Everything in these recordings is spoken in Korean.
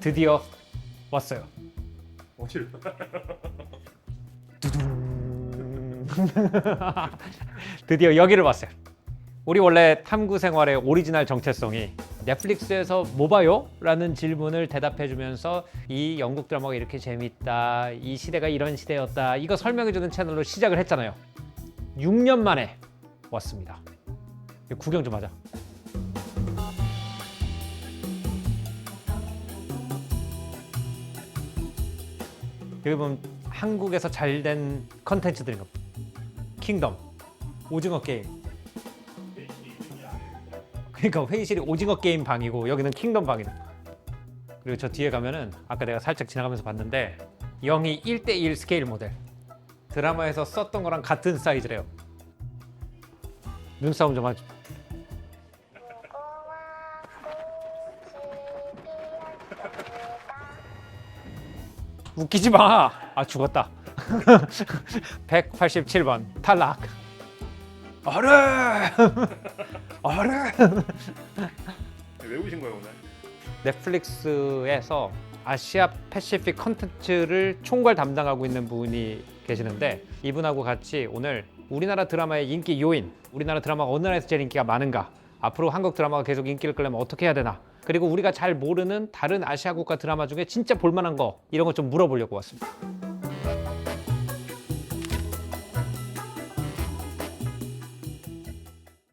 드디어 왔어요. 어딜? 드디어 여기를 왔어요. 우리 원래 탐구 생활의 오리지널 정체성이 넷플릭스에서 뭐 봐요? 라는 질문을 대답해주면서 이 영국 드라마가 이렇게 재밌다, 이 시대가 이런 시대였다, 이거 설명해주는 채널로 시작을 했잖아요. 6년 만에 왔습니다. 구경 좀 하자. 여기 보면 한국에서 잘 된 컨텐츠들인 거. 킹덤, 오징어 게임. 그러니까 회의실이 오징어 게임 방이고 여기는 킹덤 방이다. 그리고 저 뒤에 가면은 아까 내가 살짝 지나가면서 봤는데 0이 1대1 스케일 모델. 드라마에서 썼던 거랑 같은 사이즈래요. 눈싸움 좀 하죠. 웃기지 마. 아 죽었다. 187번 탈락. 어른! 어른! 외우신 거예요 오늘? 넷플릭스에서 아시아 패시픽 컨텐츠를 총괄 담당하고 있는 분이 계시는데 이분하고 같이 오늘 우리나라 드라마의 인기 요인, 우리나라 드라마가 어느 나라에서 제일 인기가 많은가, 앞으로 한국 드라마가 계속 인기를 끌려면 어떻게 해야 되나, 그리고 우리가 잘 모르는 다른 아시아 국가 드라마 중에 진짜 볼만한 거 이런 거 좀 물어보려고 왔습니다.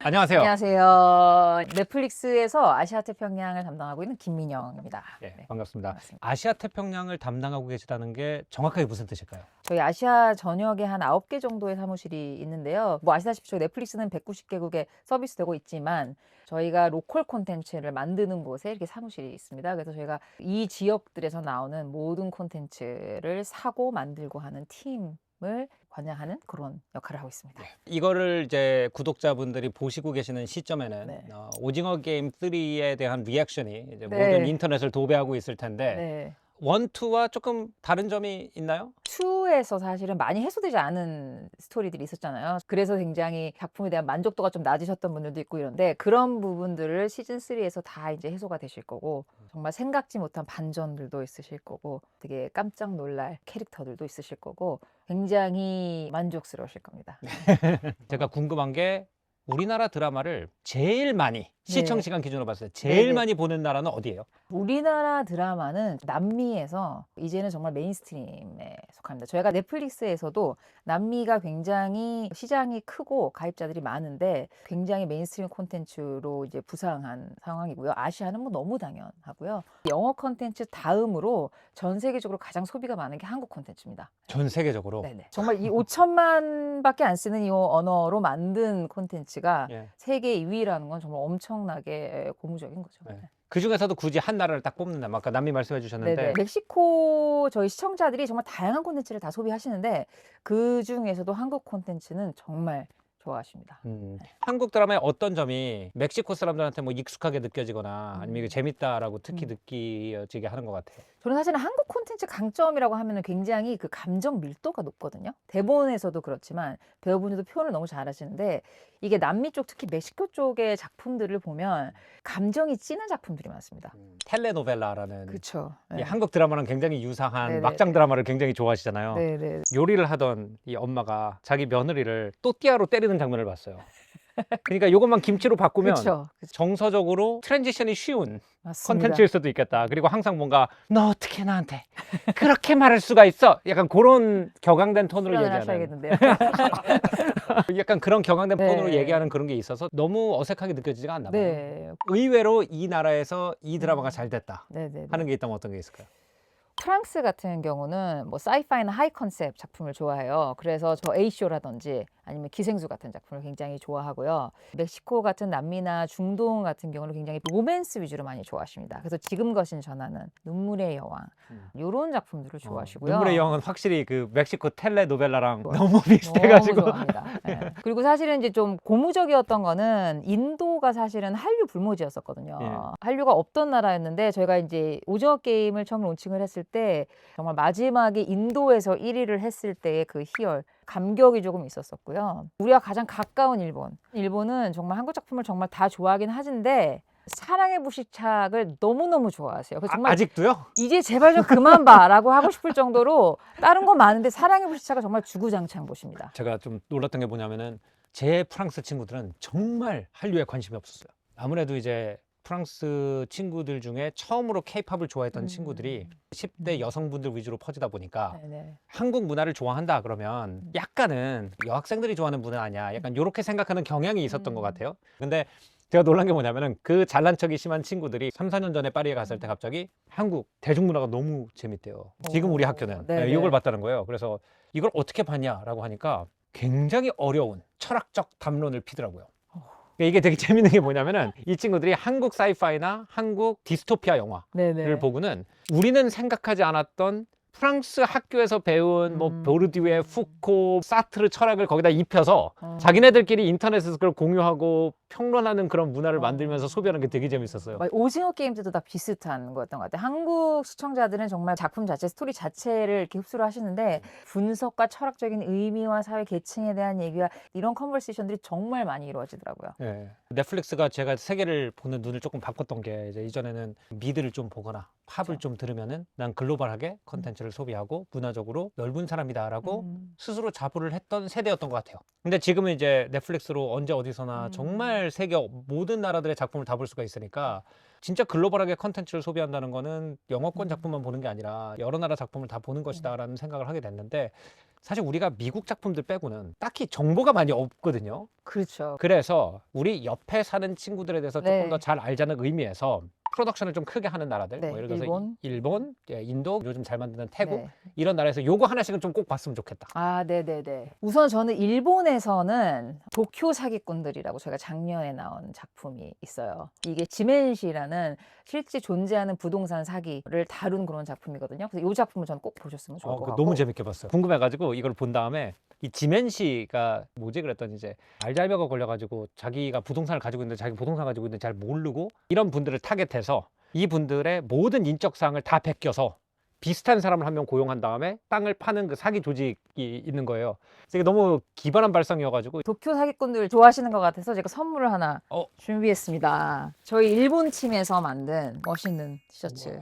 안녕하세요. 안녕하세요. 넷플릭스에서 아시아 태평양을 담당하고 있는 김민영입니다. 네, 네. 반갑습니다. 반갑습니다. 아시아 태평양을 담당하고 계시다는 게 정확하게 무슨 뜻일까요? 저희 아시아 전역에 한 9개 정도의 사무실이 있는데요. 뭐 아시다시피 저희 넷플릭스는 190개국에 서비스되고 있지만 저희가 로컬 콘텐츠를 만드는 곳에 이렇게 사무실이 있습니다. 그래서 저희가 이 지역들에서 나오는 모든 콘텐츠를 사고 만들고 하는 팀 을 관장하는 그런 역할을 하고 있습니다. 이거를 이제 구독자분들이 보시고 계시는 시점에는 네. 어, 오징어 게임 3에 대한 리액션이 이제 네. 모든 인터넷을 도배하고 있을 텐데 네. 원, 투와 조금 다른 점이 있나요? 2에서 사실은 많이 해소되지 않은 스토리들이 있었잖아요. 그래서 굉장히 작품에 대한 만족도가 좀 낮으셨던 분들도 있고 이런데 그런 부분들을 시즌 3에서 다 이제 해소가 되실 거고 정말 생각지 못한 반전들도 있으실 거고 되게 깜짝 놀랄 캐릭터들도 있으실 거고 굉장히 만족스러우실 겁니다. 제가 궁금한 게 우리나라 드라마를 제일 많이 시청 네. 시간 기준으로 봤을 때 제일 네네. 많이 보는 나라는 어디예요? 우리나라 드라마는 남미에서 이제는 정말 메인스트림에 속합니다. 저희가 넷플릭스에서도 남미가 굉장히 시장이 크고 가입자들이 많은데 굉장히 메인스트림 콘텐츠로 이제 부상한 상황이고요. 아시아는 뭐 너무 당연하고요. 영어 콘텐츠 다음으로 전 세계적으로 가장 소비가 많은 게 한국 콘텐츠입니다. 전 세계적으로. 네네. 정말 이 5천만밖에 안 쓰는 이 언어로 만든 콘텐츠가 예. 세계 2위라는 건 정말 엄청 나게 고무적인 거죠. 네. 그 중에서도 굳이 한 나라를 딱 뽑는다. 아까 남미 말씀해 주셨는데 네네. 멕시코 저희 시청자들이 정말 다양한 콘텐츠를 다 소비하시는데 그 중에서도 한국 콘텐츠는 정말 좋아하십니다. 음, 한국 드라마의 어떤 점이 멕시코 사람들한테 뭐 익숙하게 느껴지거나 아니면 이게 음. 재밌다라고 특히 음. 느껴지게 하는 것 같아요. 저는 사실은 한국 콘텐츠 강점이라고 하면 굉장히 그 감정 밀도가 높거든요. 대본에서도 그렇지만 배우분들도 표현을 너무 잘하시는데 이게 남미 쪽 특히 멕시코 쪽의 작품들을 보면 감정이 찌는 작품들이 많습니다. 음, 텔레노벨라라는 그렇죠. 이 한국 드라마랑 굉장히 유사한 네네. 막장 드라마를 굉장히 좋아하시잖아요. 네 네. 요리를 하던 이 엄마가 자기 며느리를 또띠아로 때리는 장면을 봤어요. 그러니까 이것만 김치로 바꾸면 그렇죠. 정서적으로 트랜지션이 쉬운 맞습니다. 컨텐츠일 수도 있겠다. 그리고 항상 뭔가 너 어떻게 나한테 그렇게 말할 수가 있어? 약간 그런 격앙된 톤으로 출연을 얘기하는 하셔야겠는데요. 약간 그런 격앙된 네. 톤으로 얘기하는 그런 게 있어서 너무 어색하게 느껴지지가 않나 봐요. 네. 의외로 이 나라에서 이 드라마가 음. 잘 됐다 네네. 하는 게 있다면 어떤 게 있을까요? 프랑스 같은 경우는 뭐 사이파이나 하이 컨셉 작품을 좋아해요. 그래서 저 A쇼라든지 아니면 기생수 같은 작품을 굉장히 좋아하고요. 멕시코 같은 남미나 중동 같은 경우는 굉장히 로맨스 위주로 많이 좋아하십니다. 그래서 지금 거신 전하는 눈물의 여왕 음. 이런 작품들을 좋아하시고요. 눈물의 여왕은 확실히 그 멕시코 텔레노벨라랑 좋아요. 너무 비슷해가지고 너무 좋아합니다. 예. 그리고 사실은 이제 좀 고무적이었던 거는 인도가 사실은 한류 불모지였었거든요. 예. 한류가 없던 나라였는데 저희가 이제 오징어 게임을 처음 론칭을 했을 때 정말 마지막에 인도에서 1위를 했을 때의 그 희열 감격이 조금 있었었고요. 우리가 가장 가까운 일본. 일본은 정말 한국 작품을 정말 다 좋아하긴 하는데 사랑의 불시착을 너무너무 좋아하세요. 그래서 정말 아, 아직도요? 이제 제발 좀 그만 봐라고 하고 싶을 정도로 다른 건 많은데 사랑의 불시착을 정말 주구장창 보십니다. 제가 좀 놀랐던 게 뭐냐면은 제 프랑스 친구들은 정말 한류에 관심이 없었어요. 아무래도 이제 프랑스 친구들 중에 처음으로 케이팝을 좋아했던 음. 친구들이 10대 음. 여성분들 위주로 퍼지다 보니까 네네. 한국 문화를 좋아한다 그러면 음. 약간은 여학생들이 좋아하는 문화 아니야. 약간 이렇게 생각하는 경향이 있었던 것 음. 같아요. 근데 제가 놀란 게 뭐냐면은 그 잘난 척이 심한 친구들이 3, 4년 전에 파리에 갔을 때 갑자기 한국 대중문화가 너무 재밌대요. 지금 우리 오, 학교는 네네. 네, 이걸 봤다는 거예요. 그래서 이걸 어떻게 봤냐라고 하니까 굉장히 어려운 철학적 담론을 피더라고요. 그러니까 이게 되게 재밌는 게 뭐냐면은 이 친구들이 한국 사이파이나 한국 디스토피아 영화를 네네. 보고는 우리는 생각하지 않았던 프랑스 학교에서 배운 뭐 음. 보르디우의 푸코, 사트르 철학을 거기다 입혀서 어. 자기네들끼리 인터넷에서 그걸 공유하고 평론하는 그런 문화를 어. 만들면서 소비하는 게 되게 재밌었어요. 막 오징어 게임즈도 다 비슷한 거였던 것 같아요. 한국 시청자들은 정말 작품 자체, 스토리 자체를 이렇게 흡수를 하시는데 분석과 철학적인 의미와 사회 계층에 대한 얘기와 이런 컨버세이션들이 정말 많이 이루어지더라고요. 예. 넷플릭스가 제가 세계를 보는 눈을 조금 바꿨던 게 이제 이전에는 미드를 좀 보거나 팝을. 좀 들으면은 난 글로벌하게 컨텐츠를 소비하고 문화적으로 넓은 사람이다라고 음. 스스로 자부를 했던 세대였던 것 같아요. 근데 지금은 이제 넷플릭스로 언제 어디서나 음. 정말 세계 모든 나라들의 작품을 다 볼 수가 있으니까 진짜 글로벌하게 컨텐츠를 소비한다는 거는 영어권 음. 작품만 보는 게 아니라 여러 나라 작품을 다 보는 것이다 라는 생각을 하게 됐는데 사실 우리가 미국 작품들 빼고는 딱히 정보가 많이 없거든요. 그렇죠. 그래서 우리 옆에 사는 친구들에 대해서 네. 조금 더 잘 알자는 의미에서 프로덕션을 좀 크게 하는 나라들, 네, 뭐 예를 들어서 일본. 이- 일본, 예, 인도, 요즘 잘 만드는 태국 네. 이런 나라에서 요거 하나씩은 좀 꼭 봤으면 좋겠다. 아, 네네네. 우선 저는 일본에서는 도쿄 사기꾼들이라고 저희가 작년에 나온 작품이 있어요. 이게 지멘시라는 실제 존재하는 부동산 사기를 다룬 그런 작품이거든요. 그래서 이 작품을 저는 꼭 보셨으면 좋을 어, 것 그거 같고. 너무 재밌게 봤어요. 궁금해가지고 이걸 본 다음에 이 지멘시가 뭐지 그랬더니 이제 알자이머가 걸려가지고 자기가 부동산을 가지고 있는데 자기 부동산 가지고 있는데 잘 모르고 이런 분들을 타겟해서 이 분들의 모든 인적 사항을 다 베껴서 비슷한 사람을 한 명 고용한 다음에 땅을 파는 그 사기 조직이 있는 거예요. 그래서 이게 너무 기발한 발상이어가지고 도쿄 사기꾼들 좋아하시는 것 같아서 제가 선물을 하나 어. 준비했습니다. 저희 일본 팀에서 만든 멋있는 티셔츠.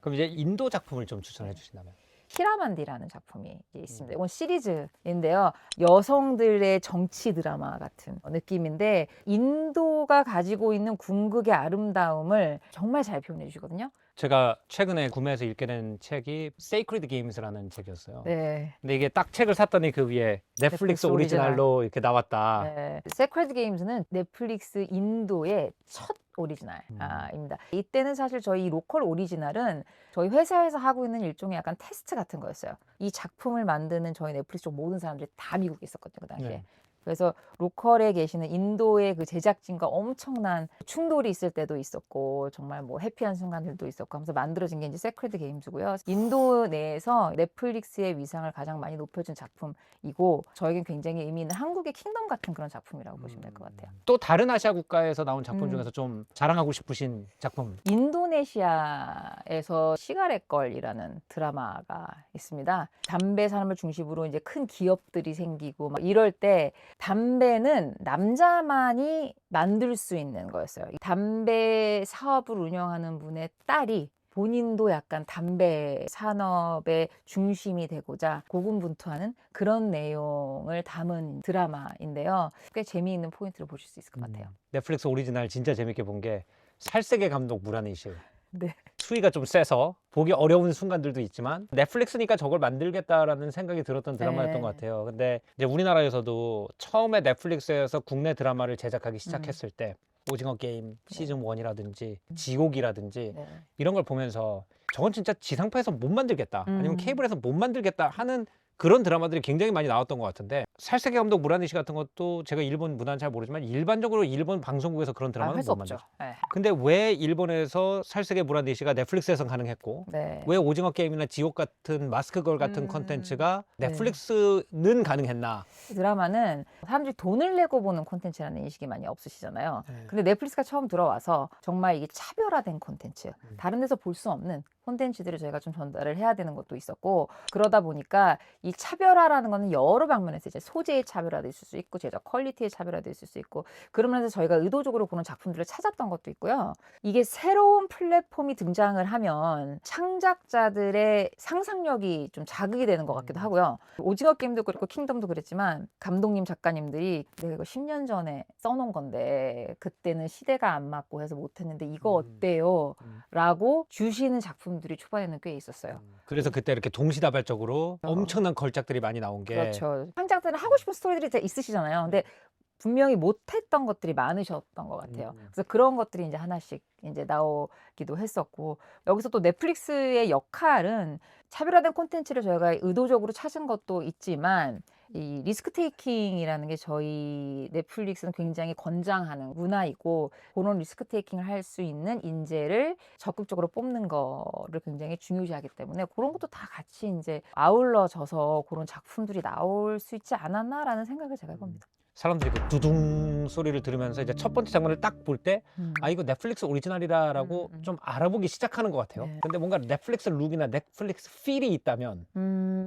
그럼 이제 인도 작품을 좀 추천해 주신다면 히라만디라는 작품이 음. 있습니다. 이건 시리즈인데요. 여성들의 정치 드라마 같은 느낌인데 인도가 가지고 있는 궁극의 아름다움을 정말 잘 표현해 주시거든요. 제가 최근에 구매해서 읽게 된 책이 Sacred Games라는 책이었어요. 네. 근데 이게 딱 책을 샀더니 그 위에 넷플릭스 넷플릭스 오리지널. 오리지널로 이렇게 나왔다. 네. 세크레드 게임즈는 넷플릭스 인도의 첫 음. 오리지널입니다. 이때는 사실 저희 로컬 오리지널은 저희 회사에서 하고 있는 일종의 약간 테스트 같은 거였어요. 이 작품을 만드는 저희 넷플릭스 쪽 모든 사람들이 다 미국에 있었거든요, 그 당시에. 네. 그래서 로컬에 계시는 인도의 그 제작진과 엄청난 충돌이 있을 때도 있었고 정말 뭐 해피한 순간들도 있었고 하면서 만들어진 게 이제 세크레드 게임즈고요. 인도 내에서 넷플릭스의 위상을 가장 많이 높여준 작품이고 저에겐 굉장히 의미 있는 한국의 킹덤 같은 그런 작품이라고 보시면 될 것 같아요. 또 다른 아시아 국가에서 나온 작품 음. 중에서 좀 자랑하고 싶으신 작품. 인도네시아에서 시가렛 걸이라는 드라마가 있습니다. 담배 산업을 중심으로 이제 큰 기업들이 생기고 막 이럴 때 담배는 남자만이 만들 수 있는 거였어요. 이 담배 사업을 운영하는 분의 딸이 본인도 약간 담배 산업의 중심이 되고자 고군분투하는 그런 내용을 담은 드라마인데요. 꽤 재미있는 포인트를 보실 수 있을 것 같아요. 음, 넷플릭스 오리지널 진짜 재밌게 본 게 살색의 감독 무라네이시. 네. 수위가 좀 세서 보기 어려운 순간들도 있지만 넷플릭스니까 저걸 만들겠다라는 생각이 들었던 드라마였던 네. 것 같아요. 근데 이제 우리나라에서도 처음에 넷플릭스에서 국내 드라마를 제작하기 시작했을 때 오징어 게임 시즌 1이라든지 지옥이라든지 네. 이런 걸 보면서 저건 진짜 지상파에서 못 만들겠다 아니면 음. 케이블에서 못 만들겠다 하는 그런 드라마들이 굉장히 많이 나왔던 것 같은데 살색의 감독 무라니시 같은 것도 제가 일본 문화는 잘 모르지만 일반적으로 일본 방송국에서 그런 아, 드라마는 할수못 없죠. 만들죠. 네. 근데 왜 일본에서 살색의 무라니시가 넷플릭스에서 가능했고 네. 왜 오징어 게임이나 지옥 같은 마스크걸 같은 음. 컨텐츠가 네. 넷플릭스는 가능했나? 이 드라마는 사람들이 돈을 내고 보는 콘텐츠라는 인식이 많이 없으시잖아요. 근데 넷플릭스가 처음 들어와서 정말 이게 차별화된 콘텐츠, 음. 다른 데서 볼 수 없는 콘텐츠들을 저희가 좀 전달을 해야 되는 것도 있었고 그러다 보니까 이 차별화라는 거는 여러 방면에서 이제 소재의 차별화도 있을 수 있고 제작 퀄리티의 차별화도 있을 수 있고 그러면서 저희가 의도적으로 그런 작품들을 찾았던 것도 있고요. 이게 새로운 플랫폼이 등장을 하면 창작자들의 상상력이 좀 자극이 되는 것 같기도 하고요. 오징어 게임도 그렇고 킹덤도 그랬지만 감독님 작가님들이 내가 이거 10년 전에 써놓은 건데 그때는 시대가 안 맞고 해서 못했는데 이거 음. 어때요? 음. 라고 주시는 작품 들이 초반에는 꽤 있었어요. 그래서 그때 이렇게 동시다발적으로 어. 엄청난 걸작들이 많이 나온 게 그렇죠. 창작자들은 하고 싶은 스토리들이 다 있으시잖아요. 근데 분명히 못했던 것들이 많으셨던 것 같아요. 음. 그래서 그런 것들이 이제 하나씩 이제 나오기도 했었고 여기서 또 넷플릭스의 역할은 차별화된 콘텐츠를 저희가 의도적으로 찾은 것도 있지만 이 리스크 테이킹이라는 게 저희 넷플릭스는 굉장히 권장하는 문화이고 그런 리스크 테이킹을 할 수 있는 인재를 적극적으로 뽑는 거를 굉장히 중요시하기 때문에 그런 것도 다 같이 이제 아울러져서 그런 작품들이 나올 수 있지 않았나라는 생각을 제가 해봅니다. 사람들이 그 두둥 소리를 들으면서 이제 첫 번째 장면을 딱 볼때 음. 아 이거 넷플릭스 오리지널이다라고 음, 음. 좀 알아보기 시작하는 것 같아요. 네. 근데 뭔가 넷플릭스 룩이나 넷플릭스 필이 있다면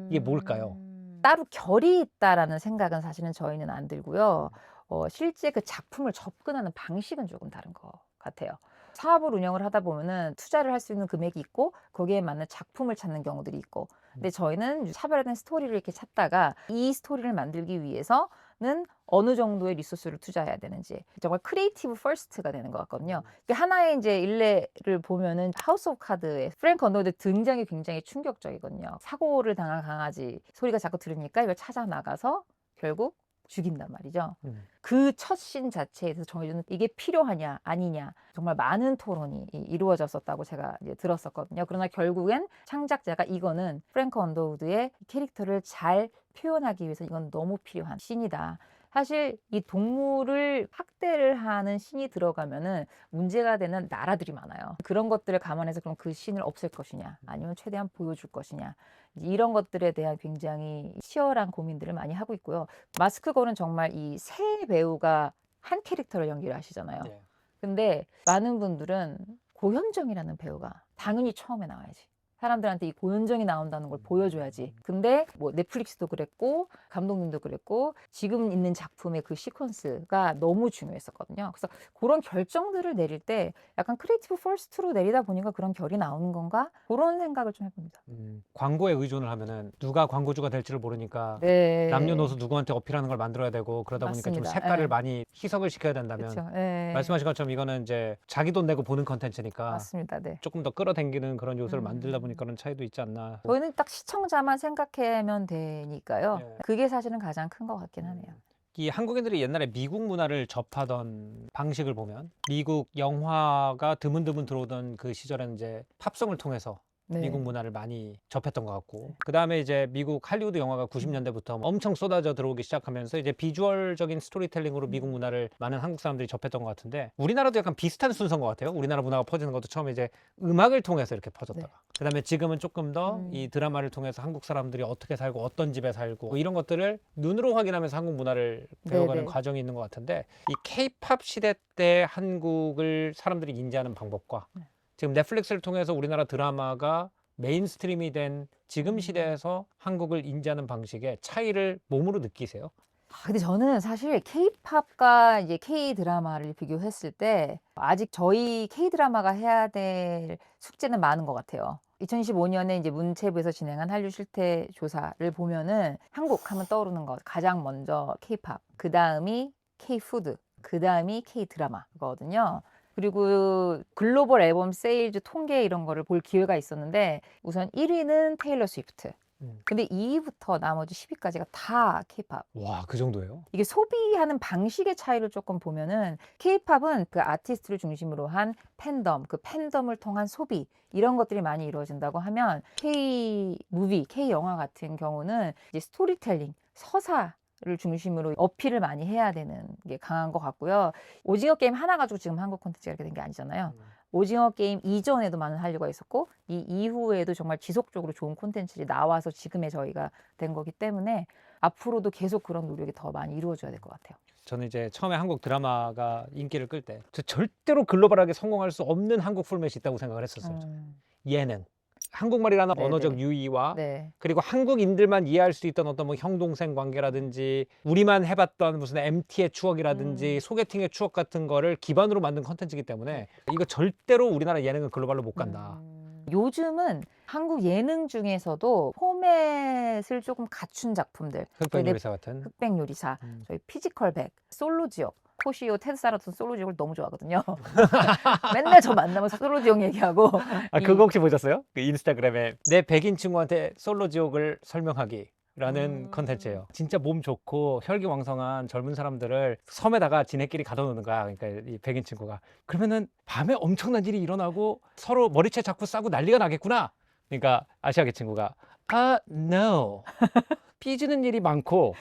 이게 뭘까요? 음. 따로 결이 있다라는 생각은 사실은 저희는 안 들고요. 어, 실제 그 작품을 접근하는 방식은 조금 다른 것 같아요. 사업을 운영을 하다 보면은 투자를 할 수 있는 금액이 있고 거기에 맞는 작품을 찾는 경우들이 있고 근데 저희는 차별화된 스토리를 이렇게 찾다가 이 스토리를 만들기 위해서 는 어느 정도의 리소스를 투자해야 되는지 정말 크리에이티브 퍼스트가 되는 것 같거든요. 이게 하나의 이제 일례를 보면은 하우스 오브 카드의 프랭크 언더우드 등장이 굉장히 충격적이거든요. 사고를 당한 강아지 소리가 자꾸 들으니까 이걸 찾아 나가서 결국 죽인단 말이죠. 음. 그첫 신 자체에서 저희는 이게 필요하냐 아니냐 정말 많은 토론이 이- 이루어졌었다고 제가 이제 들었었거든요. 그러나 결국엔 창작자가 이거는 프랭크 언더우드의 캐릭터를 잘 표현하기 위해서 이건 너무 필요한 신이다. 사실 이 동물을 학대를 하는 신이 들어가면은 문제가 되는 나라들이 많아요. 그런 것들을 감안해서 그럼 그 신을 없앨 것이냐, 아니면 최대한 보여줄 것이냐, 이런 것들에 대한 굉장히 치열한 고민들을 많이 하고 있고요. 마스크 걸은 정말 이 세 배우가 한 캐릭터를 연기를 하시잖아요. 네. 근데 많은 분들은 고현정이라는 배우가 당연히 처음에 나와야지. 사람들한테 이 고현정이 나온다는 걸 보여줘야지. 근데 뭐 넷플릭스도 그랬고 감독님도 그랬고 지금 있는 작품의 그 시퀀스가 너무 중요했었거든요. 그래서 그런 결정들을 내릴 때 약간 크리에이티브 퍼스트로 내리다 보니까 그런 결이 나오는 건가? 그런 생각을 좀 해봅니다. 음, 광고에 의존을 하면은 누가 광고주가 될지를 모르니까 네. 남녀노소 누구한테 어필하는 걸 만들어야 되고 그러다 보니까 좀 맞습니다. 색깔을 예. 많이 희석을 시켜야 된다면. 네. 말씀하신 것처럼 이거는 이제 자기 돈 내고 보는 컨텐츠니까 맞습니다. 네. 조금 더 끌어당기는 그런 요소를 음. 만들다 보니 까 그런 차이도 있지 않나. 저희는 딱 시청자만 생각하면 되니까요. 예. 그게 사실은 가장 큰 것 같긴 하네요. 이 한국인들이 옛날에 미국 문화를 접하던 방식을 보면 미국 영화가 드문드문 들어오던 그 시절에는 이제 팝송을 통해서 네. 미국 문화를 많이 접했던 것 같고 그 다음에 이제 미국 할리우드 영화가 90년대부터 엄청 쏟아져 들어오기 시작하면서 이제 비주얼적인 스토리텔링으로 음. 미국 문화를 많은 한국 사람들이 접했던 것 같은데 우리나라도 약간 비슷한 순서인 것 같아요. 우리나라 문화가 퍼지는 것도 처음에 이제 음악을 통해서 이렇게 퍼졌다가 그 다음에 지금은 조금 더 네. 음. 이 드라마를 통해서 한국 사람들이 어떻게 살고 어떤 집에 살고 뭐 이런 것들을 눈으로 확인하면서 한국 문화를 배워가는 네네. 과정이 있는 것 같은데 이 케이팝 시대 때 한국을 사람들이 인지하는 방법과 네. 지금 넷플릭스를 통해서 우리나라 드라마가 메인스트림이 된 지금 음. 시대에서 한국을 인지하는 방식의 차이를 몸으로 느끼세요? 아, 근데 저는 사실 K-팝과 이제 K 드라마를 비교했을 때 아직 저희 K 드라마가 해야 될 숙제는 많은 것 같아요. 2015년에 이제 문체부에서 진행한 한류 실태 조사를 보면은 한국 하면 떠오르는 것 가장 먼저 K-팝, 그 다음이 K-푸드, 그 다음이 K 드라마거든요. 그리고 글로벌 앨범 세일즈 통계 이런 거를 볼 기회가 있었는데 우선 1위는 테일러 스위프트. 음. 근데 2위부터 나머지 10위까지가 다 K-팝. 와, 그 정도예요? 이게 소비하는 방식의 차이를 조금 보면은 케이팝은 그 아티스트를 중심으로 한 팬덤, 그 팬덤을 통한 소비 이런 것들이 많이 이루어진다고 하면 K 무비, K 영화 같은 경우는 이제 스토리텔링, 서사 를 중심으로 어필을 많이 해야 되는 게 강한 것 같고요. 오징어 게임 하나 가지고 지금 한국 콘텐츠가 이렇게 된 게 아니잖아요. 음. 오징어 게임 이전에도 많은 한류가 있었고 이 이후에도 정말 지속적으로 좋은 콘텐츠들이 나와서 지금의 저희가 된 거기 때문에 앞으로도 계속 그런 노력이 더 많이 이루어져야 될 것 같아요. 저는 이제 처음에 한국 드라마가 인기를 끌 때 절대로 글로벌하게 성공할 수 없는 한국 포맷이 있다고 생각을 했었어요. 음. 예능. 한국말이라는 네네. 언어적 유의와 네. 그리고 한국인들만 이해할 수 있던 어떤 뭐 형동생 관계라든지 우리만 해봤던 무슨 MT의 추억이라든지 음. 소개팅의 추억 같은 거를 기반으로 만든 컨텐츠이기 때문에 이거 절대로 우리나라 예능은 글로벌로 못 간다. 음, 요즘은 한국 예능 중에서도 포맷을 조금 갖춘 작품들 흑백 네, 요리사 같은. 흑백 요리사, 음. 저희 피지컬 백, 솔로 지역, 토시오, 테드사 같은 솔로 지역을 너무 좋아하거든요. 맨날 저 만나면 솔로 지역 얘기하고 아 이- 그거 혹시 보셨어요? 그 인스타그램에 내 백인 친구한테 솔로 지옥을 설명하기. 라는 음. 컨텐츠예요. 진짜 몸 좋고 혈기왕성한 젊은 사람들을 섬에다가 지네끼리 가둬놓는 거야. 그러니까 이 백인 친구가 그러면은 밤에 엄청난 일이 일어나고 서로 머리채 잡고 싸고 난리가 나겠구나. 그러니까 아시아계 친구가 아 no 삐지는 일이 많고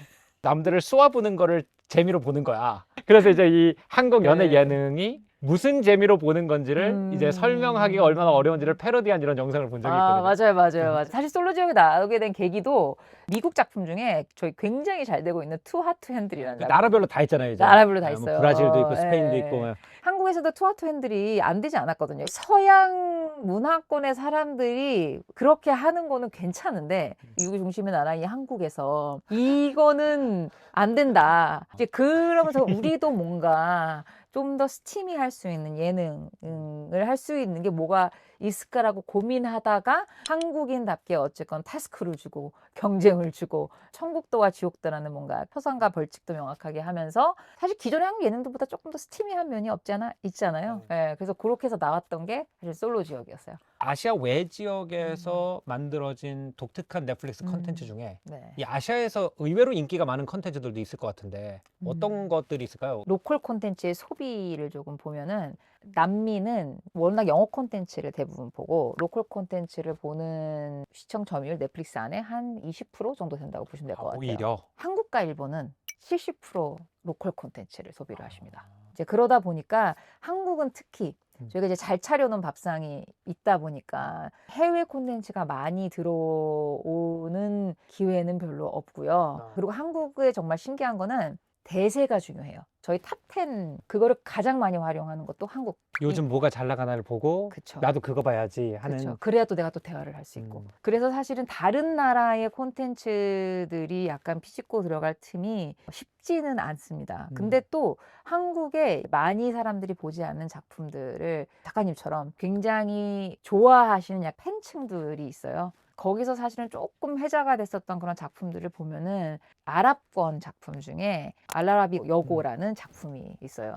남들을 쏘아보는 거를 재미로 보는 거야. 그래서 이제 이 한국 연애 네. 예능이 무슨 재미로 보는 건지를 음. 이제 설명하기가 얼마나 어려운지를 패러디한 이런 영상을 본 적이 아, 있거든요. 맞아요, 맞아요, 맞아요. 사실 솔로 지역에 나오게 된 계기도 미국 작품 중에 저희 굉장히 잘 되고 있는 투 하트 핸들이라는 작품. 나라별로 다 있잖아요. 이제. 나라별로 다 아, 뭐 있어요. 브라질도 있고 어, 스페인도 예. 있고. 뭐. 한국에서도 투 하트 핸들이 안 되지 않았거든요. 서양 문화권의 사람들이 그렇게 하는 거는 괜찮은데 미국이 중심의 나라 이 한국에서 이거는 안 된다. 이제 그러면서 우리도 뭔가 좀 더 스팀이 할수 있는 예능을 할 수 있는 게 뭐가 있을까라고 고민하다가 한국인답게 어쨌건 타스크를 주고 경쟁을 주고 천국도와 지옥도라는 뭔가 표상과 벌칙도 명확하게 하면서 사실 기존의 한국 예능들보다 조금 더 스티미한 면이 없지 않아 있잖아요. 예, 그래서 그렇게 해서 나왔던 게 사실 솔로 지역이었어요. 아시아 외 지역에서 만들어진 독특한 넷플릭스 음. 컨텐츠 중에 네. 이 아시아에서 의외로 인기가 많은 컨텐츠들도 있을 것 같은데 어떤 음. 것들이 있을까요? 로컬 콘텐츠의 소비를 조금 보면은 남미는 워낙 영어 콘텐츠를 대부분 보고 로컬 콘텐츠를 보는 시청 점유율 넷플릭스 안에 한 20% 정도 된다고 보시면 될 것 아, 같아요. 오히려 한국과 일본은 70% 로컬 콘텐츠를 소비를 하십니다. 아. 이제 그러다 보니까 한국은 특히 음. 저희가 이제 잘 차려놓은 밥상이 있다 보니까 해외 콘텐츠가 많이 들어오는 기회는 별로 없고요. 아. 그리고 한국의 정말 신기한 거는 대세가 중요해요. 저희 탑10 그거를 가장 많이 활용하는 것도 한국. 요즘 뭐가 잘 나가나를 보고 그쵸. 나도 그거 봐야지 하는 그렇죠. 그래야 또 내가 또 대화를 할 수 있고. 음. 그래서 사실은 다른 나라의 콘텐츠들이 약간 피집고 들어갈 틈이 쉽지는 않습니다. 근데 음. 또 한국에 많이 사람들이 보지 않는 작품들을 작가님처럼 굉장히 좋아하시는 약 팬층들이 있어요. 거기서 사실은 조금 회자가 됐었던 그런 작품들을 보면은 아랍권 작품 중에 알라라비 여고라는 작품이 있어요.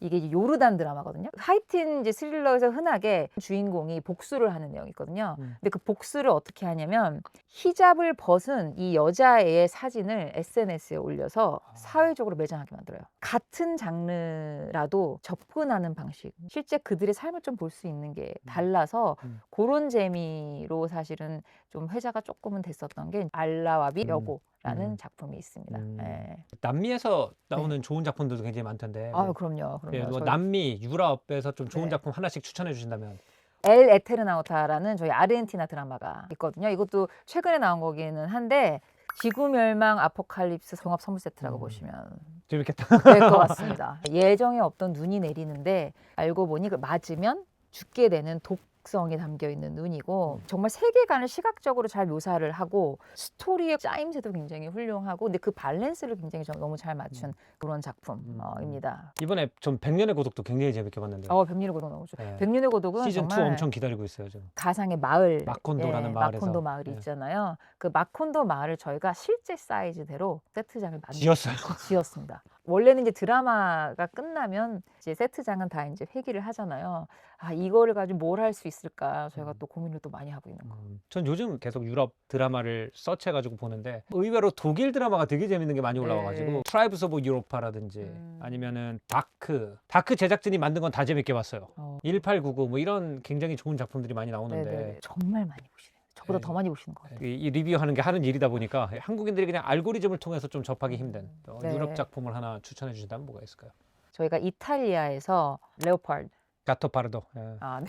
이게 요르단 드라마거든요. 하이틴 이제 스릴러에서 흔하게 주인공이 복수를 하는 내용이 있거든요. 음. 근데 그 복수를 어떻게 하냐면 히잡을 벗은 이 여자애의 사진을 SNS에 올려서 아. 사회적으로 매장하게 만들어요. 같은 장르라도 접근하는 방식, 실제 그들의 삶을 좀 볼 수 있는 게 달라서 음. 그런 재미로 사실은 좀 회자가 조금은 됐었던 게 알라와비 음. 여고라는 음. 작품이 있습니다. 음. 예. 남미에서 나오는 좋은 작품들도 굉장히 많던데 아유 그럼요, 그럼요. 예, 뭐 저희 남미, 유럽에서 좀 좋은 네. 작품 하나씩 추천해 주신다면 엘 에테르나우타라는 저희 아르헨티나 드라마가 있거든요. 이것도 최근에 나온 거기는 한데 지구 멸망 아포칼립스 종합 선물 세트라고 음. 보시면 재밌겠다. 될 것 같습니다. 예정에 없던 눈이 내리는데 알고 보니 그 맞으면 죽게 되는 독 성이 담겨 있는 눈이고 음. 정말 세계관을 시각적으로 잘 묘사를 하고 스토리의 짜임새도 굉장히 훌륭하고 근데 그 밸런스를 굉장히 좀 너무 잘 맞춘 음. 그런 음. 작품입니다. 이번에 좀 백년의 고독도 굉장히 재밌게 봤는데 어, 백년의 고독 너무 좋아요. 네. 백년의 고독은 시즌 2 정말 엄청 기다리고 있어요 지금. 가상의 마을 마콘도라는 예, 마을에서. 마콘도 마을이 예. 있잖아요. 그 마콘도 마을을 저희가 실제 사이즈대로 세트장을 만들 지었어요. 지었습니다. 원래는 이제 드라마가 끝나면 이제 세트장은 다 이제 회기를 하잖아요. 아 이거를 가지고 뭘 할 수 있을까 저희가 음. 또 고민을 또 많이 하고 있는 거. 음, 전 요즘 계속 유럽 드라마를 서치해가지고 보는데 의외로 독일 드라마가 되게 재밌는 게 많이 올라와가지고 네. 트라이브스 오브 유로파라든지 음. 아니면은 다크 다크 제작진이 만든 건 다 재밌게 봤어요. 어, 1899 뭐 이런 굉장히 좋은 작품들이 많이 나오는데 네네. 정말 많이 보시네요. 저보다 네. 더 많이 보시는 것 같아요. 이, 이 리뷰하는 게 하는 일이다 보니까 한국인들이 그냥 알고리즘을 통해서 좀 접하기 힘든 어, 네. 유럽 작품을 하나 추천해 주신다면 뭐가 있을까요? 저희가 이탈리아에서 레오파드 가토파르도. 예. 아 네.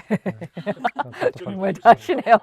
정말 다 하시네요.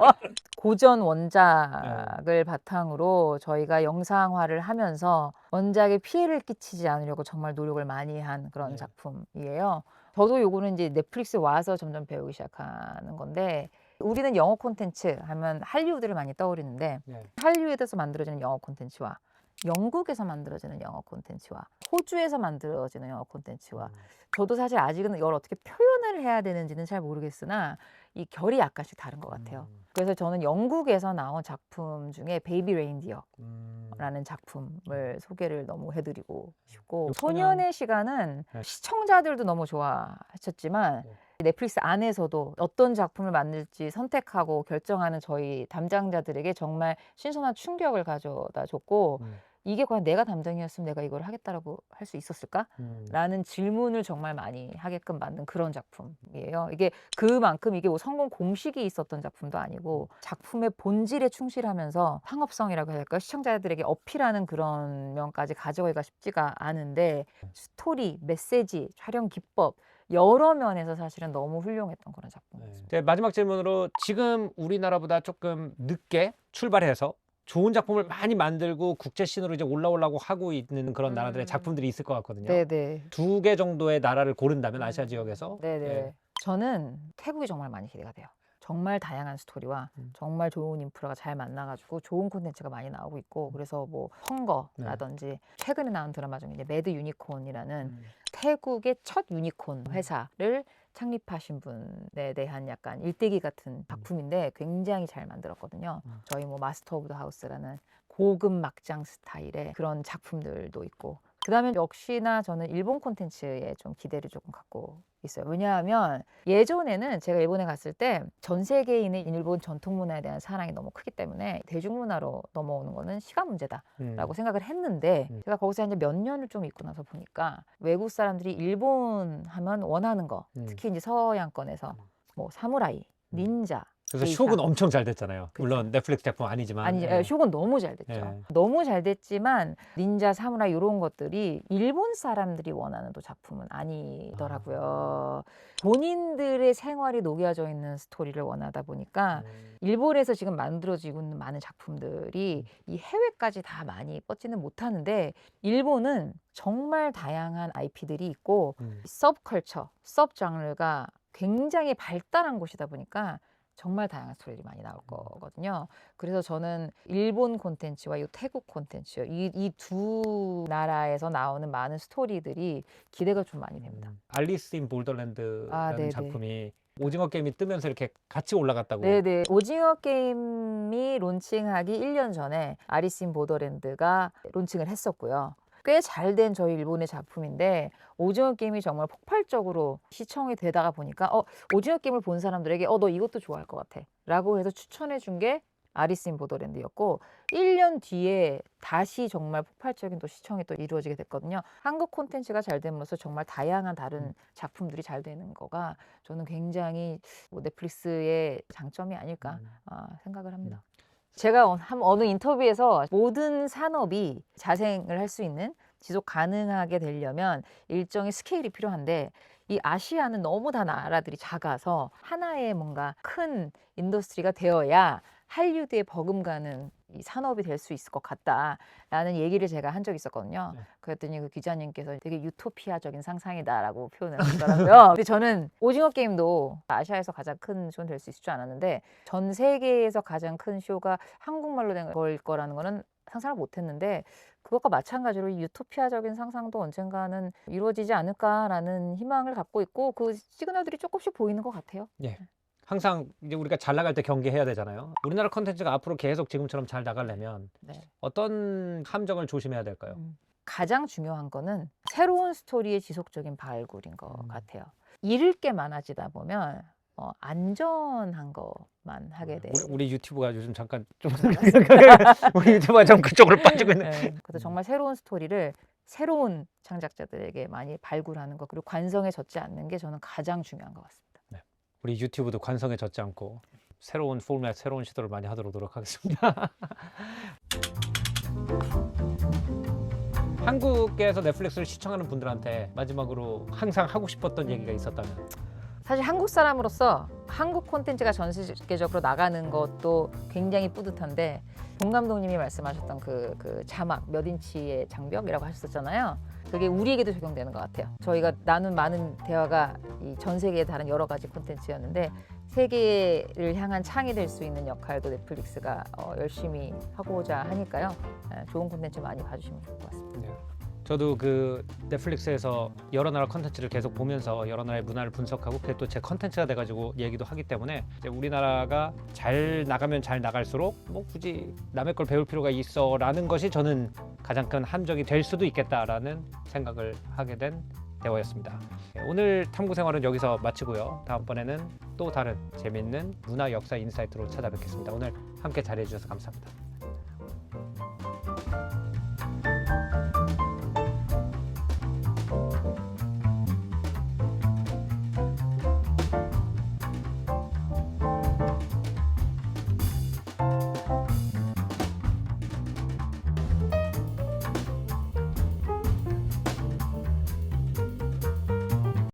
고전 원작을 바탕으로 저희가 영상화를 하면서 원작에 피해를 끼치지 않으려고 정말 노력을 많이 한 그런 네. 작품이에요. 저도 요거는 이제 넷플릭스 와서 점점 배우기 시작하는 건데 우리는 영어 콘텐츠 하면 할리우드를 많이 떠올리는데 네. 할리우드에서 만들어지는 영어 콘텐츠와 영국에서 만들어지는 영어 콘텐츠와 호주에서 만들어지는 영어 콘텐츠와 음. 저도 사실 아직은 이걸 어떻게 표현을 해야 되는지는 잘 모르겠으나 이 결이 약간씩 다른 것 같아요. 음. 그래서 저는 영국에서 나온 작품 중에 베이비 레인디어 음. 라는 작품을 소개를 너무 해드리고 싶고 요 소년의 시간은 네. 시청자들도 너무 좋아하셨지만 네. 넷플릭스 안에서도 어떤 작품을 만들지 선택하고 결정하는 저희 담당자들에게 정말 신선한 충격을 가져다 줬고 음. 이게 과연 내가 담당이었으면 내가 이걸 하겠다라고 할 수 있었을까? 음. 라는 질문을 정말 많이 하게끔 만든 그런 작품이에요. 이게 그만큼 이게 뭐 성공 공식이 있었던 작품도 아니고 작품의 본질에 충실하면서 상업성이라고 해야 될까요? 시청자들에게 어필하는 그런 면까지 가져가기가 쉽지가 않은데 스토리, 메시지, 촬영 기법 여러 면에서 사실은 너무 훌륭했던 그런 작품이었습니다. 네, 마지막 질문으로 지금 우리나라보다 조금 늦게 출발해서 좋은 작품을 많이 만들고 국제 씬으로 이제 올라오려고 하고 있는 그런 나라들의 음. 작품들이 있을 것 같거든요. 네네. 두 개 정도의 나라를 고른다면 아시아 음. 지역에서 네네. 예. 저는 태국이 정말 많이 기대가 돼요. 정말 다양한 스토리와 음. 정말 좋은 인프라가 잘 만나가지고 좋은 콘텐츠가 많이 나오고 있고 그래서 뭐 헝거라든지 최근에 나온 드라마 중에 이제 매드 유니콘이라는 음. 태국의 첫 유니콘 회사를 창립하신 분에 대한 약간 일대기 같은 작품인데 굉장히 잘 만들었거든요. 음. 저희 뭐 마스터 오브 더 하우스라는 고급 막장 스타일의 그런 작품들도 있고 그다음에 역시나 저는 일본 콘텐츠에 좀 기대를 조금 갖고 있어요. 왜냐하면 예전에는 제가 일본에 갔을 때전 있는 일본 전통 문화에 대한 사랑이 너무 크기 때문에 대중문화로 넘어오는 거는 시간 문제다. 음. 라고 생각을 했는데 음. 제가 거기서 이제 몇 년을 좀 있고 나서 보니까 외국 사람들이 일본 하면 원하는 거 음. 특히 이제 서양권에서 뭐 사무라이, 닌자 그래서 게이샤. 쇼군 엄청 잘 됐잖아요. 그쵸. 물론 넷플릭스 작품 아니지만. 아니 예. 쇼군 너무 잘 됐죠. 예. 너무 잘 됐지만 닌자, 사무라이 이런 것들이 일본 사람들이 원하는 또 작품은 아니더라고요. 본인들의 생활이 녹여져 있는 스토리를 원하다 보니까 음. 일본에서 지금 만들어지고 있는 많은 작품들이 이 해외까지 다 많이 뻗지는 못하는데 일본은 정말 다양한 IP들이 있고 음. 서브컬처, 서브 장르가 굉장히 발달한 곳이다 보니까 정말 다양한 스토리들이 많이 나올 거거든요. 그래서 저는 일본 콘텐츠와 이 태국 콘텐츠 이 두 나라에서 나오는 많은 스토리들이 기대가 좀 많이 됩니다. 음. 알리스 인 볼더랜드라는 아. 작품이 오징어 게임이 뜨면서 이렇게 같이 올라갔다고. 네네. 오징어 게임이 론칭하기 1년 전에 아리신 보더랜드가 론칭을 했었고요. 꽤 잘 된 저희 일본의 작품인데 오징어 게임이 정말 폭발적으로 시청이 되다가 보니까 어 오징어 게임을 본 사람들에게 어 너 이것도 좋아할 것 같아 라고 해서 추천해 준 게 아리스 인 보더랜드였고 1년 뒤에 다시 정말 폭발적인 또 시청이 또 이루어지게 됐거든요. 한국 콘텐츠가 잘 되면서 정말 다양한 다른 음. 작품들이 잘 되는 거가 저는 굉장히 뭐 넷플릭스의 장점이 아닐까 음. 아, 생각을 합니다. 제가 어- 한 어느 인터뷰에서 모든 산업이 자생을 할 수 있는 지속 가능하게 되려면 일정의 스케일이 필요한데 이 아시아는 너무 다 나라들이 작아서 하나의 뭔가 큰 인더스트리가 되어야 할리우드에 버금가는 이 산업이 될 수 있을 것 같다라는 얘기를 제가 한 적이 있었거든요. 네. 그랬더니 그 기자님께서 되게 유토피아적인 상상이다라고 표현을 하시더라고요. 근데 저는 오징어 게임도 아시아에서 가장 큰 쇼는 될 수 있을 줄 알았는데 전 세계에서 가장 큰 쇼가 한국말로 된 걸 거라는 거는 상상을 못했는데 그것과 마찬가지로 이 유토피아적인 상상도 언젠가는 이루어지지 않을까라는 희망을 갖고 있고 그 시그널들이 조금씩 보이는 것 같아요. 항상 이제 우리가 잘 나갈 때 경계해야 되잖아요. 우리나라 컨텐츠가 앞으로 계속 지금처럼 잘 나가려면 네. 어떤 함정을 조심해야 될까요? 음. 가장 중요한 거는 새로운 스토리의 지속적인 발굴인 것 음. 같아요. 잃을 게 많아지다 보면 어, 안전한 것만 하게 돼요. 우리, 우리 유튜브가 요즘 잠깐 좀 우리 유튜브가 좀 그쪽으로 빠지고 있네. 네. 그래서 정말 새로운 스토리를 새로운 창작자들에게 많이 발굴하는 것 그리고 관성에 젖지 않는 게 저는 가장 중요한 것 같습니다. 우리 유튜브도 관성에 젖지 않고 새로운 포맷, 새로운 시도를 많이 하도록 노력하겠습니다. 한국에서 넷플릭스를 시청하는 분들한테 마지막으로 항상 하고 싶었던 얘기가 있었다면 사실 한국 사람으로서 한국 콘텐츠가 전 세계적으로 나가는 것도 굉장히 뿌듯한데 본 감독님이 말씀하셨던 그, 그 자막 몇 인치의 장벽이라고 하셨었잖아요. 그게 우리에게도 적용되는 것 같아요. 저희가 나눈 많은 대화가 이 전 세계의 다른 여러 가지 콘텐츠였는데 세계를 향한 창이 될 수 있는 역할도 넷플릭스가 어, 열심히 하고자 하니까요. 예, 좋은 콘텐츠 많이 봐주시면 좋을 것 같습니다. 저도 그 넷플릭스에서 여러 나라 컨텐츠를 계속 보면서 여러 나라의 문화를 분석하고 그게 또 제 컨텐츠가 돼가지고 얘기도 하기 때문에 이제 우리나라가 잘 나가면 잘 나갈수록 뭐 굳이 남의 걸 배울 필요가 있어라는 것이 저는 가장 큰 함정이 될 수도 있겠다라는 생각을 하게 된 대화였습니다. 네, 오늘 탐구 생활은 여기서 마치고요. 다음번에는 또 다른 재밌는 문화 역사 인사이트로 찾아뵙겠습니다. 오늘 함께 자리해 주셔서 감사합니다.